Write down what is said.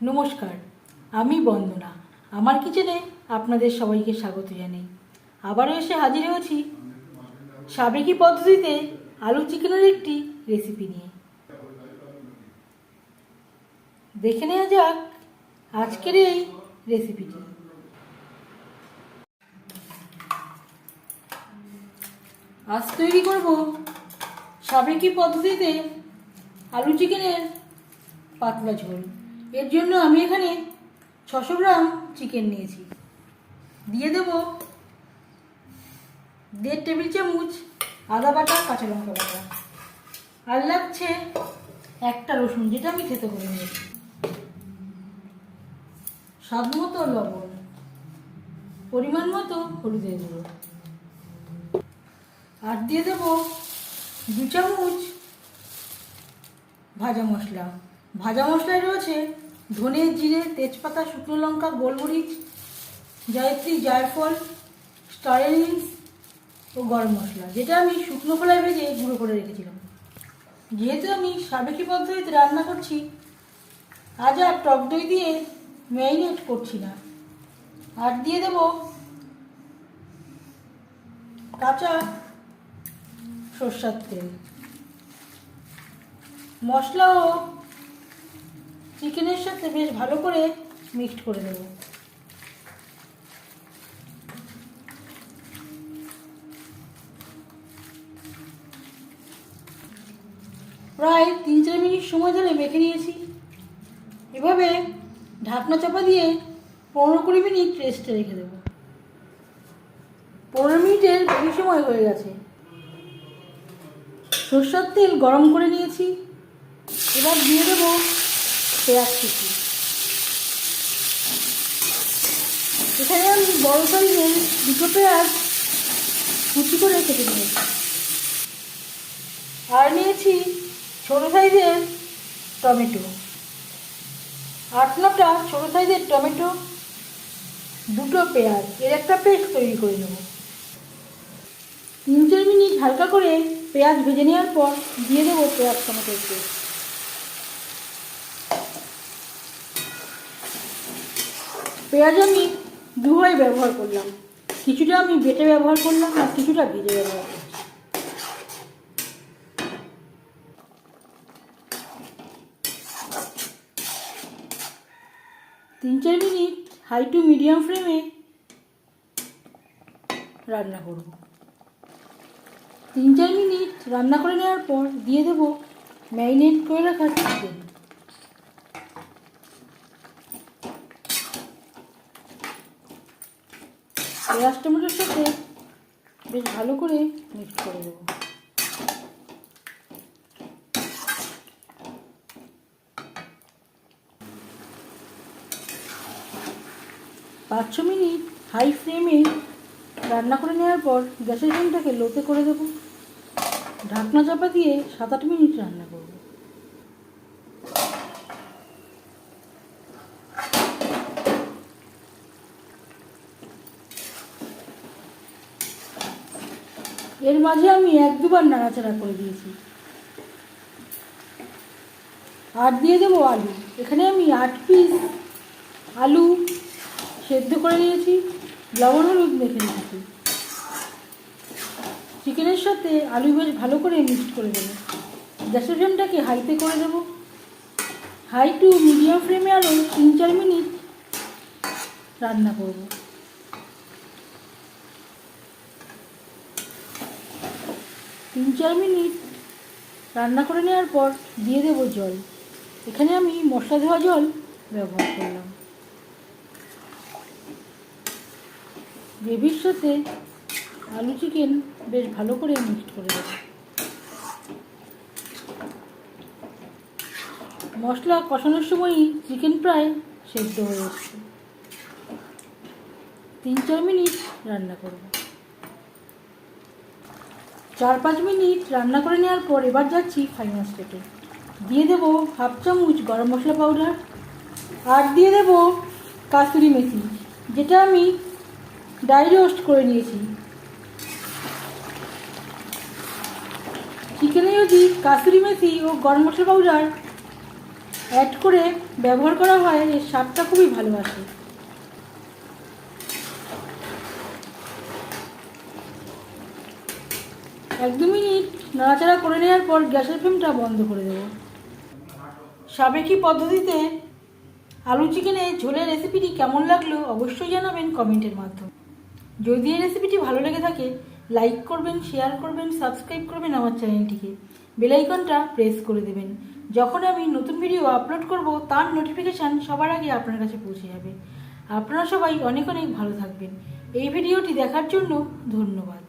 নমস্কার, আমি বন্দনা। আমার কিচেনে আপনাদের সবাইকে স্বাগত জানাই। আবারও এসে হাজির হয়েছি সাবেকি পদ্ধতিতে আলু চিকেনের একটি রেসিপি নিয়ে। দেখে নেওয়া যাক আজকের এই রেসিপিটি আজ তৈরি করব সাবেকি পদ্ধতিতে আলু চিকেনের পাতলা ঝোল। এর জন্য আমি এখানে ছশো গ্রাম চিকেন নিয়েছি। দিয়ে দেব দেড় টেবিল চামচ আদা বাটা, কাঁচা লঙ্কা বাটা। আর লাগছে একটা রসুন, যেটা আমি থেতো করে নিয়েছি। স্বাদ মতো লবণ, পরিমাণ মতো হলুদের গুঁড়ো। আর দিয়ে দেব দু চামচ ভাজা মশলা। ভাজা মশলায় রয়েছে ধনে, জিরে, তেজপাতা, শুকনো লঙ্কা, গোলমরিচ, জায়ত্রী, জায়ফল স্টার ও গরম মশলা। যেটা আমি শুকনো খোলায় ভেজে গুঁড়ো করে রেখেছিলাম। যেহেতু আমি সাবেকি পদ্ধতিতে রান্না করছি, আজ আর টক দই দিয়ে ম্যারিনেট করছি না। আর দিয়ে দেব কাঁচা সর্ষার তেল। মশলা ও চিকেনের সাথে বেশ ভালো করে মিক্সড করে দেব প্রায় তিন চার মিনিট সময় ধরে মেখে নিয়েছি। এভাবে ঢাকনা চাপা দিয়ে পনেরো কুড়ি মিনিট রেস্টে রেখে দেবো। পনেরো মিনিটের বেশি সময় হয়ে গেছে। সর্ষার তেল গরম করে নিয়েছি। এবার দিয়ে দেবো পেঁয়াজ কুচি এখানে আমি বড় সাইজের দুটো পেঁয়াজ কুচি করে কেটে নিয়েছি। আর নিয়েছি ছোটো সাইজের টমেটো। আট নটা ছোটো সাইজের টমেটো, দুটো পেঁয়াজ। এর একটা পেস্ট তৈরি করে নেব। তিন চার মিনিট হালকা করে পেঁয়াজ ভেজে নেওয়ার পর দিয়ে দেবো পেঁয়াজ টমেটোর পেস্ট। পেঁয়াজ আমি দুভাবে ব্যবহার করলাম। কিছুটা আমি বেটে ব্যবহার করলাম আর কিছুটা ভেজে ব্যবহার করছি। তিন চার মিনিট হাই টু মিডিয়াম ফ্লেমে রান্না করব। তিন চার মিনিট রান্না করে নেওয়ার পর দিয়ে দেব ম্যারিনেট করে রাখা চিকেন। পেঁয়াজ টমেটোর সাথে বেশ ভালো করে মিক্স করে দেবো পাঁচ ছ মিনিট হাই ফ্লেমে রান্না করে নেওয়ার পর গ্যাসের ফ্লেমটাকে লোতে করে দেবো। ঢাকনা চাপা দিয়ে সাত আট মিনিট রান্না করব। এর মাঝে আমি এক দুবার নাড়াচাড়া করে দিয়েছি। আর দিয়ে দেবো আলু। এখানে আমি আট পিস আলু সেদ্ধ করে নিয়েছি, লবণ, হলুদ মেখে রেখেছি চিকেনের সাথে আলু বেশ ভালো করে মিক্সড করে দেবো। গ্যাসের হাইতে করে দেবো। হাই টু মিডিয়াম ফ্লেমে আরও তিন চার মিনিট রান্না করব। তিন চার মিনিট রান্না করে নেওয়ার পর দিয়ে দেবো জল। এখানে আমি মশলা ধোয়া জল ব্যবহার করলাম। গ্রেভির সাথে আলু চিকেন বেশ ভালো করে মিক্সড করে দেবো মশলা কষানোর সময়ই চিকেন প্রায় সেদ্ধ হয়ে এসছে তিন চার মিনিট রান্না করব। চার পাঁচ মিনিট রান্না করে নেওয়ার পর এবার যাচ্ছি ফাইনাল স্টেটে দিয়ে দেবো হাফ চামচ গরম মশলা পাউডার আর দিয়ে দেবো কাসুরি মেথি, যেটা আমি ড্রাই রোস্ট করে নিয়েছি। চিকেনে যদি কাসুরি মেথি ও গরম মশলা পাউডার অ্যাড করে ব্যবহার করা হয়, এর স্বাদটা খুবই ভালো আসে। এক দু মিনিট নাড়াচাড়া করে নেওয়ার পর গ্যাসের ফ্লেমটা বন্ধ করে দেবো। সাবেকি পদ্ধতিতে আলু চিকেনের ঝোলের রেসিপিটি কেমন লাগল অবশ্যই জানাবেন কমেন্টের মাধ্যমে। যদি এই রেসিপিটি ভালো লেগে থাকে লাইক করবেন শেয়ার করবেন সাবস্ক্রাইব করবেন আমার চ্যানেলটিকে বেলাইকনটা প্রেস করে দেবেন। যখন আমি নতুন ভিডিও আপলোড করব, তার নোটিফিকেশান সবার আগে আপনার কাছে পৌঁছে যাবে। আপনারা সবাই অনেক অনেক ভালো থাকবেন। এই ভিডিওটি দেখার জন্য ধন্যবাদ।